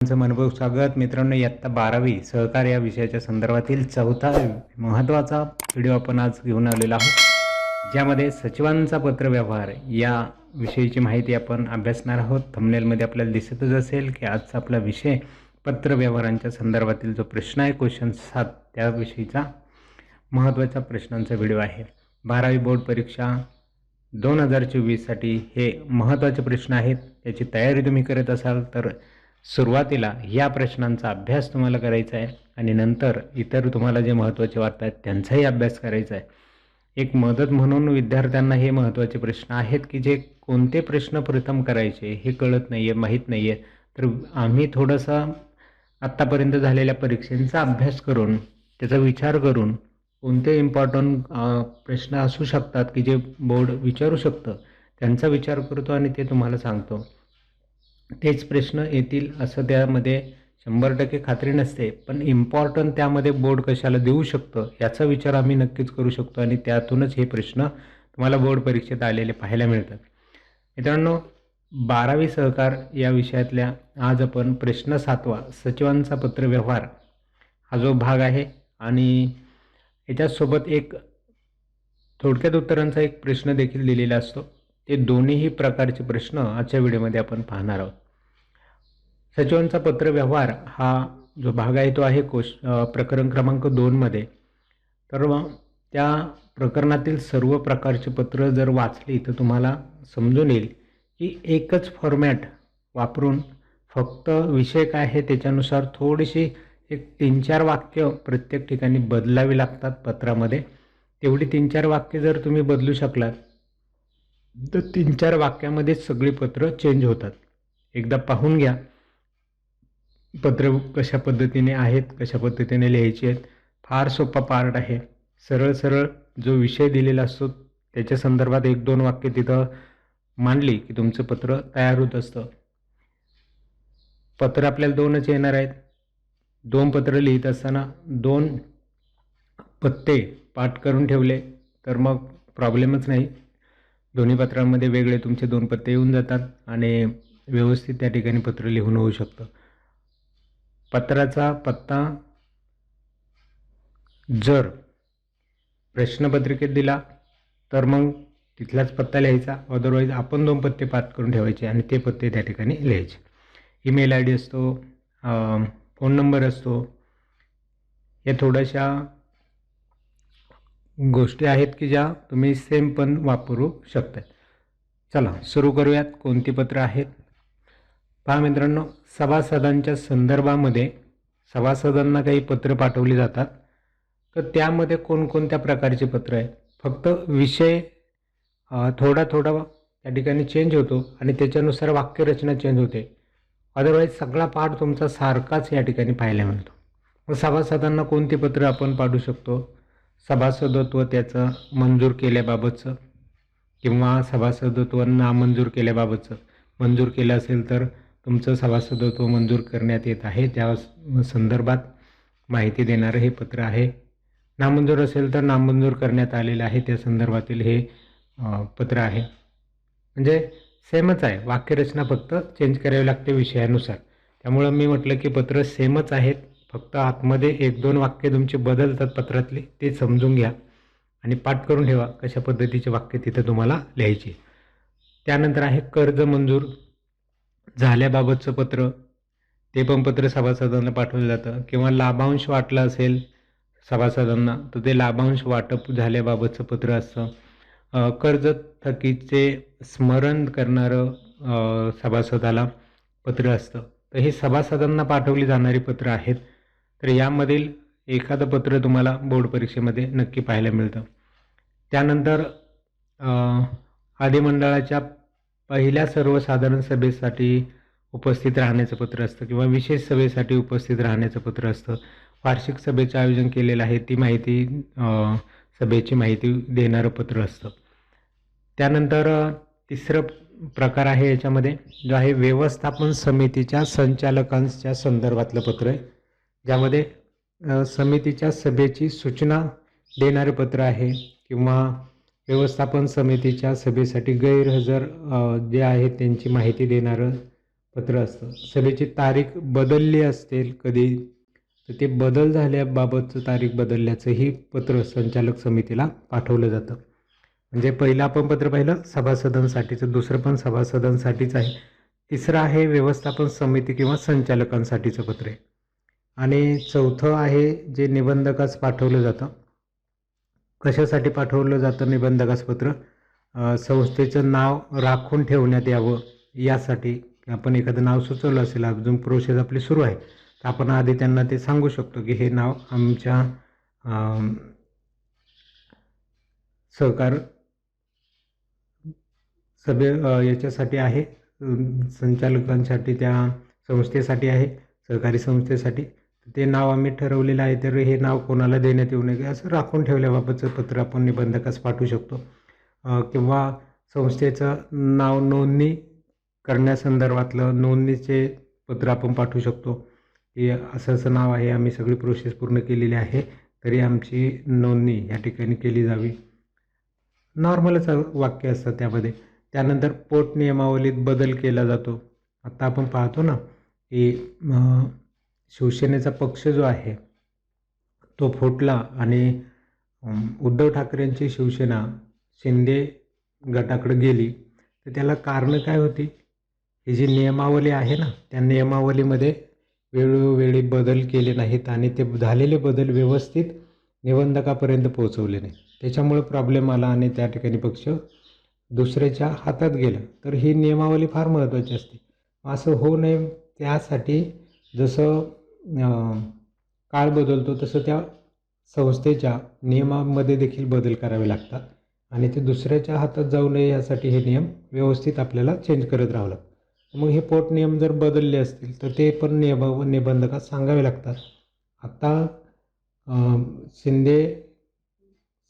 तुमचं मनपूर्वक स्वागत. मित्रांनो इयत्ता बारावी. सहकार या विषयाच्या संदर्भातील चौथा महत्त्वाचा व्हिडिओ आपण आज घेऊन आलेला आहोत. ज्यामध्ये सचिवांचा पत्रव्यवहार या विषयीची माहिती आपण अभ्यासणार आहोत. थंबनेलमध्ये आपल्याला दिसतच असेल की आजचा आपला विषय पत्रव्यवहारांच्या संदर्भातील जो प्रश्न आहे क्वेश्चन सात त्याविषयीचा महत्त्वाच्या प्रश्नांचा व्हिडिओ आहे. बारावी बोर्ड परीक्षा दोन हजार चोवीससाठी हे महत्त्वाचे प्रश्न आहेत. याची तयारी तुम्ही करत असाल तर सुरुवातीला या प्रश्नांचा अभ्यास तुम्हाला करायचा आहे आणि नंतर इतर तुम्हाला जे महत्त्वाचे वाटत आहेत त्यांचाही अभ्यास करायचा आहे. एक मदत म्हणून विद्यार्थ्यांना हे महत्त्वाचे प्रश्न आहेत की जे कोणते प्रश्न प्रथम करायचे हे कळत नाही आहे माहीत नाही आहे तर आम्ही थोडंसं आत्तापर्यंत झालेल्या परीक्षेंचा अभ्यास करून त्याचा विचार करून कोणते इम्पॉर्टंट प्रश्न असू शकतात की जे बोर्ड विचारू शकतं त्यांचा विचार करतो आणि ते तुम्हाला सांगतो. तेच प्रश्न येतील असं त्यामध्ये शंभर टक्के खात्री नसते. पण इम्पॉर्टंट त्यामध्ये बोर्ड कशाला देऊ शकतं याचा विचार आम्ही नक्कीच करू शकतो आणि त्यातूनच हे प्रश्न तुम्हाला बोर्ड परीक्षेत आलेले पाहायला मिळतात. मित्रांनो बारावी सहकार या विषयातल्या आज आपण प्रश्न सातवा सचिवांचा पत्रव्यवहार हा जो भाग आहे आणि याच्यासोबत एक थोडक्यात उत्तरांचा एक प्रश्न देखील दिलेला असतो. ते दोन्हीही प्रकारचे प्रश्न आजच्या व्हिडिओमध्ये आपण पाहणार आहोत. सचिवांचा पत्रव्यवहार हा जो भाग आहे तो आहे कोश प्रकरण क्रमांक दोनमध्ये तर मग त्या प्रकरणातील सर्व प्रकारचे पत्र जर वाचली तर तुम्हाला समजून येईल की एकच फॉर्मॅट वापरून फक्त विषय काय आहे त्याच्यानुसार थोडीशी एक तीन चार वाक्य प्रत्येक ठिकाणी बदलावी लागतात पत्रामध्ये. तेवढी तीन चार वाक्य जर तुम्ही बदलू शकलात तर तीन चार वाक्यामध्येच सगळी पत्र चेंज होतात. एकदा पाहून घ्या. पत्र कशा पद्धतीने आहेत कशा पद्धतीने लिहायची आहेत फार सोपा पार्ट आहे. सरळ सरळ जो विषय दिलेला असतो त्याच्या संदर्भात एक दोन वाक्य तिथं मांडली की तुमचं पत्र तयार होत असतं. पत्र आपल्याला दोनच येणार आहेत. दोन पत्र लिहित असताना दोन पत्ते पाठ करून ठेवले तर मग प्रॉब्लेमच नाही. दोन्ही पत्रांमध्ये वेगळे तुमचे दोन पत्ते येऊन जातात आणि व्यवस्थित त्या ठिकाणी पत्र लिहून होऊ शकतं. पत्राचा पत्ता जर प्रश्नपत्रिकेत दिला तर मग तिथलाच पत्ता लिहायचा. अदरवाईज आपण दोन पत्ते पाठ करून ठेवायचे आणि ते पत्ते त्या ठिकाणी लिहायचे. ईमेल आय डी असतो फोन नंबर असतो. या थोड्याशा गोष्टी आहेत की ज्या तुम्ही सेम पण वापरू शकता चला सुरू करूयात. कोणती पत्र आहेत? पहा मित्रांनो सभासदांच्या संदर्भामध्ये सभासदांना काही पत्र पाठवली जातात. तर त्यामध्ये कोणकोणत्या प्रकारचे पत्र आहेत? फक्त विषय थोडा थोडा त्या ठिकाणी चेंज होतो आणि त्याच्यानुसार वाक्यरचना चेंज होते. अदरवाईज सगळा पाठ तुमचा सारखाच या ठिकाणी पाहायला मिळतो. मग सभासदांना कोणती पत्र आपण पाठवू शकतो? सभासदत्व त्याचं मंजूर केल्याबाबतचं किंवा सभासदत्व नामंजूर केल्याबाबतचं? मंजूर केलं असेल तर तुमचं सभासदत्व मंजूर करण्यात येत आहे. त्या संदर्भात माहिती देणारं हे पत्र आहे. नामंजूर असेल तर नामंजूर करण्यात आलेलं आहे. त्या संदर्भातील हे पत्र आहे. म्हणजे सेमच आहे. वाक्यरचना फक्त चेंज करावी लागते विषयानुसार. त्यामुळं मी म्हटलं की पत्र सेमच आहेत. फक्त आतमध्ये एक दोन वाक्य तुमचे बदलतात पत्रातले ते समजून घ्या आणि पाठ करून ठेवा कशा पद्धतीचे वाक्य तिथं तुम्हाला लिहायचे. त्यानंतर आहे कर्ज मंजूर. झाल्याबाबतचं पत्र ते पण पत्र सभासदांना पाठवलं जातं. किंवा लाभांश वाटला असेल सभासदांना तर ते लाभांश वाटप झाल्याबाबतचं पत्र असतं. कर्ज थकीचे स्मरण करणारं सभासदाला पत्र असतं. तर हे सभासदांना पाठवली जाणारी पत्र आहेत. तर यामधील एखादं पत्र तुम्हाला बोर्ड परीक्षेमध्ये नक्की पाहायला मिळतं. त्यानंतर आदिमंडळाच्या अधिमंडळाच्या पहिल्या सर्वसाधारण सभेसाठी उपस्थित राहण्याचं पत्र असतं किंवा विशेष सभेसाठी उपस्थित राहण्याचं पत्र असतं. वार्षिक सभेचं आयोजन केलेलं आहे ती माहिती सभेची माहिती देणारं पत्र असतं. त्यानंतर तिसरं प्रकार आहे याच्यामध्ये जो आहे व्यवस्थापन समितीच्या संचालकांच्या संदर्भातलं पत्र आहे. ज्यामध्ये समितीच्या सभेची सूचना देणारे पत्र आहे किंवा व्यवस्थापन समितीच्या सभेसाठी गैरहजर जे आहे त्यांची माहिती देणारं पत्र असतं. सभेची तारीख बदलली असेल कधी तर ते बदल झाल्याबाबतचं तारीख बदलल्याचंही पत्र संचालक समितीला पाठवलं जातं. म्हणजे पहिलं आपण पत्र पाहिलं सभासदांसाठीचं. दुसरं पण सभासदांसाठीच आहे. तिसरं आहे व्यवस्थापन समिती किंवा संचालकांसाठीचं पत्र आहे. आणि चौथं आहे जे निबंधकास पाठवलं जातं. कशासाठी पाठवलं जातं निबंधकास पत्र संस्थेचं नाव राखून ठेवण्यात यावं यासाठी आपण एखादं नाव सुचवलं असेल अजून प्रोसेस आपली सुरू आहे तर आपण आधी त्यांना ते सांगू शकतो की हे नाव आमच्या सहकार सभे याच्यासाठी आहे संचालकांसाठी त्या संस्थेसाठी आहे सहकारी संस्थेसाठी. ते नाव आम्ही ठरवलेलं आहे तर हे नाव कोणाला देण्यात येऊ नये असं राखून ठेवल्याबाबतचं पत्र आपण निबंधकास पाठवू शकतो. किंवा संस्थेचं नाव नोंदणी करण्यासंदर्भातलं नोंदणीचे पत्र आपण पाठवू शकतो. की असं असं नाव आहे आम्ही सगळी प्रोसेस पूर्ण केलेली आहे तरी आमची नोंदणी या ठिकाणी केली जावी. नॉर्मलच वाक्य असतं त्यामध्ये. त्यानंतर पोट नियमावलीत बदल केला जातो. आत्ता आपण पाहतो ना की शिवसेनेचा पक्ष जो आहे तो फुटला आणि उद्धव ठाकरेंची शिवसेना शिंदे गटाकडे गेली. तर त्याला कारणं काय होती? ही जी नियमावली आहे ना त्या नियमावलीमध्ये वेळोवेळी बदल केले नाहीत आणि ते झालेले बदल व्यवस्थित निबंधकापर्यंत पोहोचवले नाही त्याच्यामुळे प्रॉब्लेम आला आणि त्या ठिकाणी पक्ष दुसऱ्याच्या हातात गेलं. तर ही नियमावली फार महत्त्वाची असते. असं होऊ नये त्यासाठी जसं काळ बदलतो तसं त्या संस्थेच्या नियमामध्ये देखील बदल करावे लागतात. आणि ते दुसऱ्याच्या हातात जाऊ नये यासाठी हे नियम व्यवस्थित आपल्याला चेंज करत राहावं लागतं. मग हे पोट नियम जर बदलले असतील तर ते पण नियम निबंधकात सांगावे लागतात. आत्ता शिंदे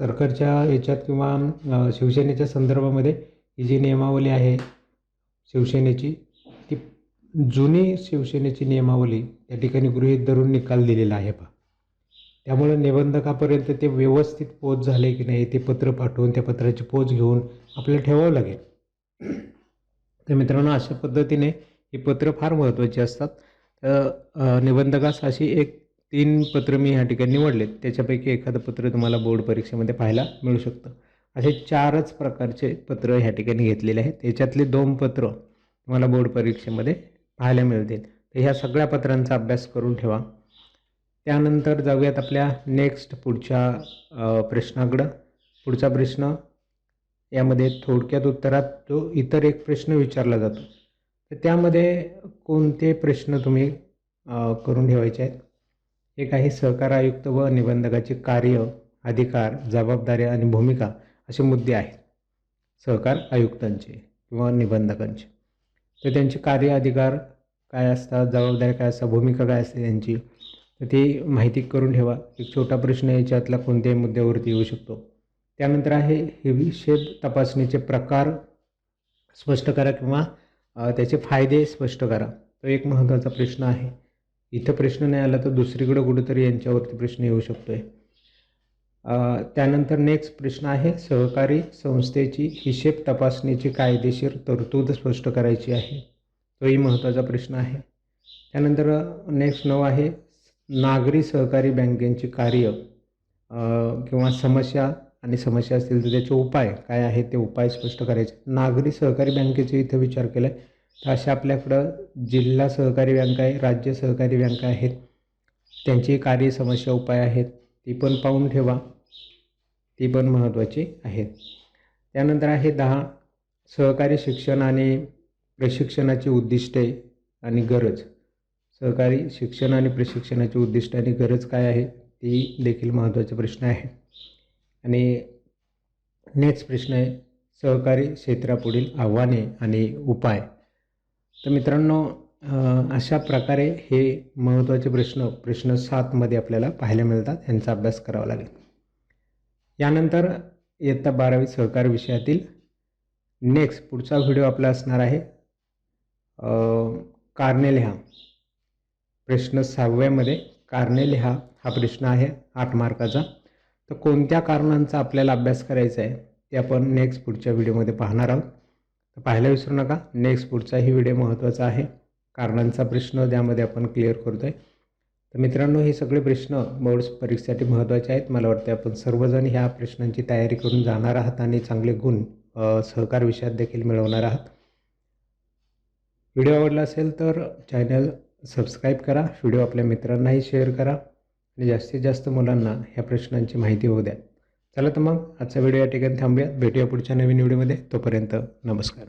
सरकारच्या याच्यात किंवा शिवसेनेच्या संदर्भामध्ये ही जी नियमावली आहे शिवसेनेची जुनी शिवसेनेची नियमावली त्या ठिकाणी गृहीत धरून निकाल दिलेला आहे पहा. त्यामुळे निबंधकापर्यंत ते व्यवस्थित पोच झाले की नाही ते पत्र पाठवून त्या पत्राची पोच घेऊन आपल्याला ठेवावं लागेल. तर मित्रांनो अशा पद्धतीने ही पत्र फार महत्त्वाची असतात. तर निबंधकास अशी एक तीन पत्र मी ह्या ठिकाणी निवडलेत. त्याच्यापैकी एखादं पत्र तुम्हाला बोर्ड परीक्षेमध्ये पाहायला मिळू शकतं. असे चारच प्रकारचे पत्र ह्या ठिकाणी घेतलेले आहेत. याच्यातले दोन पत्र तुम्हाला बोर्ड परीक्षेमध्ये पाहायला मिळतील. तर ह्या सगळ्या पत्रांचा अभ्यास करून ठेवा. त्यानंतर जाऊयात आपल्या नेक्स्ट पुढच्या प्रश्नाकडं. पुढचा प्रश्न यामध्ये थोडक्यात उत्तरात जो इतर एक प्रश्न विचारला जातो. तर त्यामध्ये कोणते प्रश्न तुम्ही करून ठेवायचे आहेत? एक आहे सहकार आयुक्त व निबंधकाचे कार्य अधिकार जबाबदाऱ्या आणि भूमिका असे मुद्दे आहेत. सहकार आयुक्तांचे किंवा निबंधकांचे. तर त्यांचे कार्य अधिकार काय असतात जबाबदारी काय असतात भूमिका काय असते त्यांची तर ती माहिती करून ठेवा. एक छोटा प्रश्न याच्यातला कोणत्याही मुद्द्यावरती येऊ शकतो. त्यानंतर आहे हिशेब तपासणीचे प्रकार स्पष्ट करा किंवा त्याचे फायदे स्पष्ट करा. तो एक महत्त्वाचा प्रश्न आहे. इथं प्रश्न नाही आला तर दुसरीकडं कुठंतरी यांच्यावरती प्रश्न येऊ शकतो आहे त्यानंतर नेक्स्ट प्रश्न आहे सहकारी संस्थेची हिशेब तपासणीची कायदेशीर तरतूद स्पष्ट करायची आहे. तोही महत्त्वाचा प्रश्न आहे. त्यानंतर नेक्स्ट नऊ आहे नागरी सहकारी बँकेची कार्य किंवा समस्या आणि समस्या असतील तर त्याचे उपाय काय आहेत ते उपाय स्पष्ट करायचे. नागरी सहकारी बँकेचे इथं विचार केला आहे तर अशा आपल्याकडं जिल्हा सहकारी बँक आहे राज्य सहकारी बँक आहेत त्यांची कार्य समस्या उपाय आहेत ती पण पाहून ठेवा. ती पण महत्त्वाची आहेत त्यानंतर आहे दहा सहकारी शिक्षण आणि प्रशिक्षणाची उद्दिष्टे आणि गरज. सहकारी शिक्षण आणि प्रशिक्षणाची उद्दिष्ट आणि गरज काय आहे ती देखील महत्त्वाचे प्रश्न आहे आणि नेक्स्ट प्रश्न आहे सहकारी क्षेत्रापुढील आव्हाने आणि उपाय. तर मित्रांनो अशा प्रकारे हे महत्त्वाचे प्रश्न प्रश्न सातमध्ये आपल्याला पाहायला मिळतात यांचा अभ्यास करावा लागेल. यानंतर इयत्ता बारावी सहकार विषयातील नेक्स्ट पुढचा व्हिडिओ आपला असणार आहे. अ, कारणे लिहा प्रश्न सहाव्यामध्ये कारणे लिहा हा प्रश्न आहे आठ मार्काचा. तर कोणत्या कारणांचा आपल्याला अभ्यास करायचा आहे ते आपण नेक्स्ट पुढच्या व्हिडिओमध्ये पाहणार आहोत. तर पाहायला विसरू नका नेक्स्ट पुढचाही व्हिडिओ महत्त्वाचा आहे. कारणांचा प्रश्न त्यामध्ये आपण क्लिअर करतो आहे तर मित्रांनो हे सगळे प्रश्न बोर्ड्स परीक्षेसाठी महत्त्वाचे आहेत. मला वाटते आपण सर्वजण ह्या प्रश्नांची तयारी करून जाणार आहात आणि चांगले गुण सहकार विषयात देखील मिळवणार आहात. व्हिडिओ आवडला असेल तर चॅनल सबस्क्राईब करा व्हिडिओ आपल्या मित्रांनाही शेअर करा आणि जास्तीत जास्त मुलांना ह्या प्रश्नांची माहिती होऊ द्या. चला तर मग आजचा व्हिडिओ या ठिकाणी थांबूया भेटूया पुढच्या नवीन व्हिडिओमध्ये. तोपर्यंत नमस्कार.